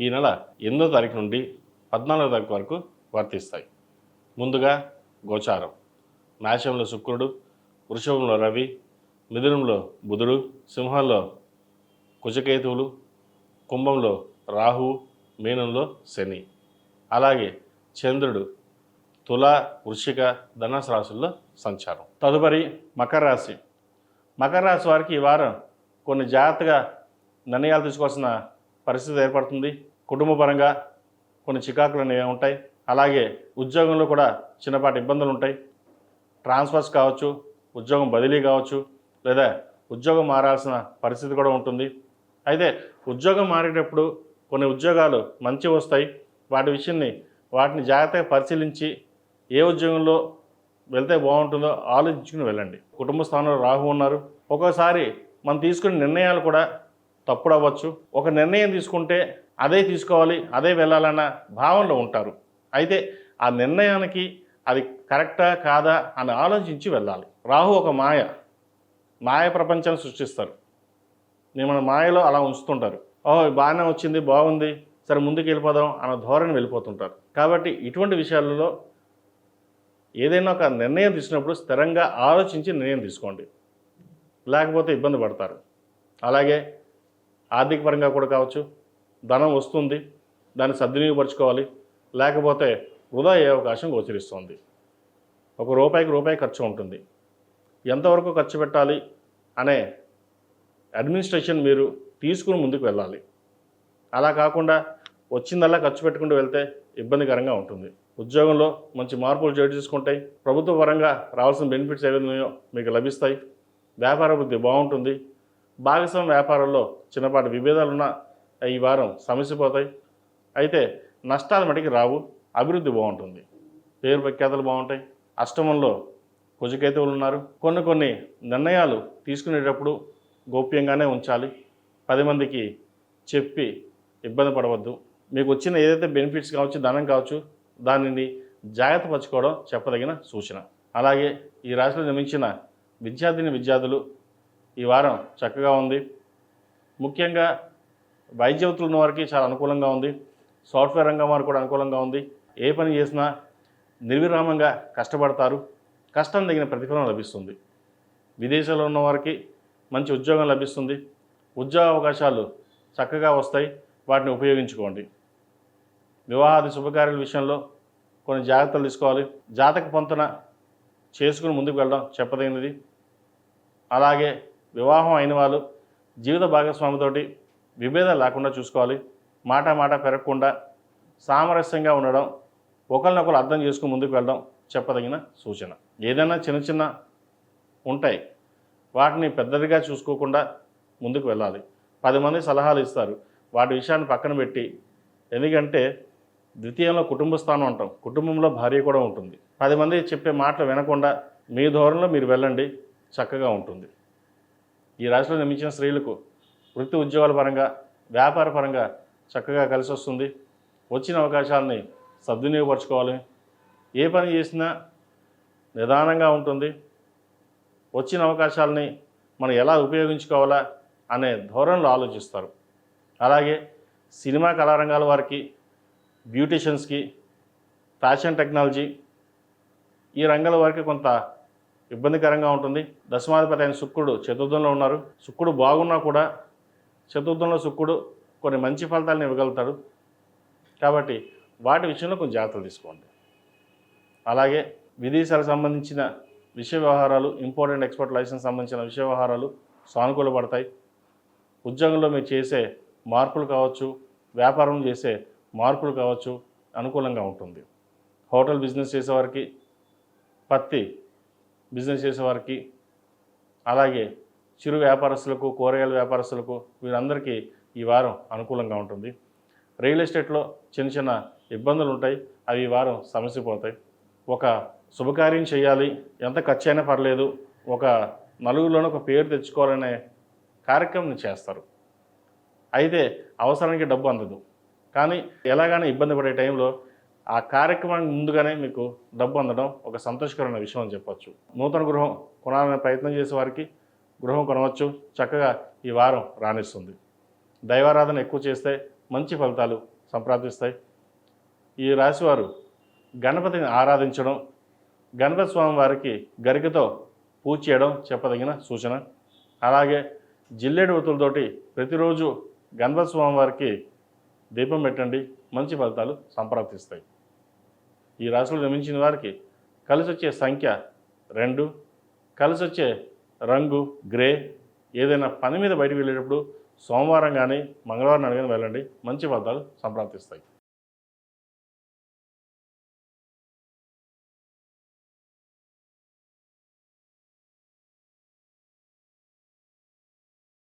ఈ నెల ఎనిమిదో తారీఖు నుండి పద్నాలుగో తారీఖు వరకు వర్తిస్తాయి. ముందుగా గోచారం. మేషంలో శుక్రుడు వృషభంలో రవి మిథునంలో బుధుడు సింహంలో కుజకేతువులు కుంభంలో రాహువు మీనంలో శని. అలాగే చంద్రుడు తుల వృషిక ధనుసు రాశుల్లో సంచారం. తదుపరి మకర రాశి. మకర రాశి వారికి ఈ వారం కొన్ని జాగ్రత్తగా నిర్ణయాలు తీసుకోవాల్సిన పరిస్థితి ఏర్పడుతుంది. కుటుంబ పరంగా కొన్ని చికాకులు అనేవి ఉంటాయి. అలాగే ఉద్యోగంలో కూడా చిన్నపాటి ఇబ్బందులు ఉంటాయి. ట్రాన్స్ఫర్స్ కావచ్చు ఉద్యోగం బదిలీ కావచ్చు లేదా ఉద్యోగం మారాల్సిన పరిస్థితి కూడా ఉంటుంది. అయితే ఉద్యోగం మారేటప్పుడు కొన్ని ఉద్యోగాలు మంచి వస్తాయి. వాటి విషయాన్ని వాటిని జాగ్రత్తగా పరిశీలించి ఏ ఉద్యోగంలో వెళ్తే బాగుంటుందో ఆలోచించుకుని వెళ్ళండి. కుటుంబ స్థానంలో రాహు ఉన్నారు. ఒక్కోసారి మనం తీసుకునే నిర్ణయాలు కూడా తప్పుడు అవ్వచ్చు ఒక నిర్ణయం తీసుకుంటే అదే తీసుకోవాలి అదే వెళ్ళాలన్న భావనలో ఉంటారు. అయితే ఆ నిర్ణయానికి అది కరెక్టా కాదా అని ఆలోచించి వెళ్ళాలి. రాహు ఒక మాయ. మాయ ప్రపంచాన్ని సృష్టిస్తారు. నేను మన మాయలో అలా ఉంచుతుంటారు. ఓహో బాగానే వచ్చింది బాగుంది సరే ముందుకు వెళ్ళిపోదాం అన్న ధోరణి వెళ్ళిపోతుంటారు. కాబట్టి ఇటువంటి విషయాలలో ఏదైనా ఒక నిర్ణయం తీసుకున్నప్పుడు స్థిరంగా ఆలోచించి నిర్ణయం తీసుకోండి. లేకపోతే ఇబ్బంది పడతారు. అలాగే ఆర్థిక పరంగా కూడా కావచ్చు ధనం వస్తుంది దాన్ని సద్వినియోగపరచుకోవాలి లేకపోతే వృధా అయ్యే అవకాశం గోచరిస్తుంది. ఒక రూపాయికి రూపాయి ఖర్చు ఉంటుంది. ఎంతవరకు ఖర్చు పెట్టాలి అనే అడ్మినిస్ట్రేషన్ మీరు తీసుకుని ముందుకు వెళ్ళాలి. అలా కాకుండా వచ్చిందల్లా ఖర్చు పెట్టుకుంటూ వెళ్తే ఇబ్బందికరంగా ఉంటుంది. ఉద్యోగంలో మంచి మార్పులు చోటు చేసుకుంటాయి ప్రభుత్వ పరంగా రావాల్సిన బెనిఫిట్స్ ఏవైనాయో మీకు లభిస్తాయి. వ్యాపార వృద్ధి బాగుంటుంది. భాగస్వామ్య వ్యాపారంలో చిన్నపాటి విభేదాలున్న ఈ వారం సమస్యపోతాయి అయితే నష్టాలు మటుకి రావు అభివృద్ధి బాగుంటుంది. పేరు ప్రఖ్యాతలు బాగుంటాయి. అష్టమంలో కుజకేతువులు ఉన్నారు. కొన్ని కొన్ని నిర్ణయాలు తీసుకునేటప్పుడు గోప్యంగానే ఉంచాలి. పది మందికి చెప్పి ఇబ్బంది పడవద్దు. మీకు వచ్చిన ఏదైతే బెనిఫిట్స్ కావచ్చు ధనం కావచ్చు దానిని జాగ్రత్త పరచుకోవడం చెప్పదగిన సూచన. అలాగే ఈ రాశిలో నిర్మించిన విద్యార్థిని విద్యార్థులు ఈ వారం చక్కగా ఉంది. ముఖ్యంగా వైద్యవతులు ఉన్న వారికి చాలా అనుకూలంగా ఉంది. సాఫ్ట్వేర్ రంగం వారికి కూడా అనుకూలంగా ఉంది. ఏ పని చేసినా నిర్విరామంగా కష్టపడతారు. కష్టం తగిన ప్రతిఫలం లభిస్తుంది. విదేశాల్లో ఉన్న వారికి మంచి ఉద్యోగం లభిస్తుంది. ఉద్యోగ అవకాశాలు చక్కగా వస్తాయి. వాటిని ఉపయోగించుకోండి. వివాహాది శుభకార్యాల విషయంలో కొన్ని జాగ్రత్తలు తీసుకోవాలి. జాతక పొంతన చేసుకుని ముందుకు వెళ్ళడం చెప్పదగినది. అలాగే వివాహం అయిన వాళ్ళు జీవిత భాగస్వామితోటి విభేదాలు లేకుండా చూసుకోవాలి. మాట మాట పెరగకుండా సామరస్యంగా ఉండడం ఒకరినొకరు అర్థం చేసుకుని ముందుకు వెళ్ళడం చెప్పదగిన సూచన. ఏదైనా చిన్న చిన్న ఉంటాయి. వాటిని పెద్దదిగా చూసుకోకుండా ముందుకు వెళ్ళాలి. పది మంది సలహాలు ఇస్తారు. వాటి విషయాన్ని పక్కన పెట్టి ఎందుకంటే ద్వితీయంలో కుటుంబ స్థానం అంటాం. కుటుంబంలో భార్య కూడా ఉంటుంది. పది మంది చెప్పే మాటలు వినకుండా మీ ధోరణిలో మీరు వెళ్ళండి. చక్కగా ఉంటుంది. ఈ రాశిలో నిర్మించిన స్త్రీలకు వృత్తి ఉద్యోగాల పరంగా వ్యాపార పరంగా చక్కగా కలిసి వస్తుంది. వచ్చిన అవకాశాలని సద్వినియోగపరచుకోవాలి. ఏ పని చేసినా నిదానంగా ఉంటుంది. వచ్చిన అవకాశాలని మనం ఎలా ఉపయోగించుకోవాలా అనే ధోరణిలో ఆలోచిస్తారు. అలాగే సినిమా కళారంగాల వారికి బ్యూటీషియన్స్కి ఫ్యాషన్ టెక్నాలజీ ఈ రంగాల వారికి కొంత ఇబ్బందికరంగా ఉంటుంది. దశమాధిపతి అయిన శుక్రుడు చతుర్థంలో ఉన్నారు. శుక్రుడు బాగున్నా కూడా చతుర్థంలో శుక్రుడు కొన్ని మంచి ఫలితాలను ఇవ్వగలుగుతాడు. కాబట్టి వాటి విషయంలో కొంచెం జాగ్రత్తలు తీసుకోండి. అలాగే విదేశాలకు సంబంధించిన విషయ వ్యవహారాలు ఇంపార్టెంట్ ఎక్స్పోర్ట్ లైసెన్స్ సంబంధించిన విషయ వ్యవహారాలు సానుకూల పడతాయి. ఉద్యోగంలో మీరు చేసే మార్పులు కావచ్చు వ్యాపారం చేసే మార్పులు కావచ్చు అనుకూలంగా ఉంటుంది. హోటల్ బిజినెస్ చేసేవారికి పత్తి బిజినెస్ చేసేవారికి అలాగే చిరు వ్యాపారస్తులకు కూరగాయల వ్యాపారస్తులకు వీరందరికీ ఈ వారం అనుకూలంగా ఉంటుంది. రియల్ ఎస్టేట్లో చిన్న చిన్న ఇబ్బందులు ఉంటాయి. అవి ఈ వారం సమస్య పోతాయి. ఒక శుభకార్యం చేయాలి. ఎంత ఖర్చు అయినా పర్లేదు. ఒక నలుగురిలోనే ఒక పేరు తెచ్చుకోవాలనే కార్యక్రమం చేస్తారు. అయితే అవసరానికి డబ్బు అందదు. కానీ ఎలాగైనా ఇబ్బంది పడే టైంలో ఆ కార్యక్రమానికి ముందుగానే మీకు డబ్బు అందడం ఒక సంతోషకరమైన విషయం అని చెప్పొచ్చు. నూతన గృహం కొనాలనే ప్రయత్నం చేసే వారికి గృహం కొనవచ్చు. చక్కగా ఈ వారం రాణిస్తుంది. దైవారాధన ఎక్కువ చేస్తే మంచి ఫలితాలు సంప్రాప్తిస్తాయి. ఈ రాశివారు గణపతిని ఆరాధించడం గణపతి స్వామి వారికి గరికతో పూజ చేయడం చెప్పదగిన సూచన. అలాగే జిల్లేడు వృత్తులతోటి ప్రతిరోజు గణపతి స్వామి వారికి దీపం పెట్టండి. మంచి ఫలితాలు సంప్రాప్తిస్తాయి. ఈ రాశిలో జన్మించిన వారికి కలిసి వచ్చే సంఖ్య రెండు కలిసి వచ్చే రంగు గ్రే. ఏదైనా పని మీద బయటకు వెళ్ళేటప్పుడు సోమవారం కానీ మంగళవారం కానీ వెళ్ళండి. మంచి ఫలితాలు సంప్రాప్తిస్తాయి.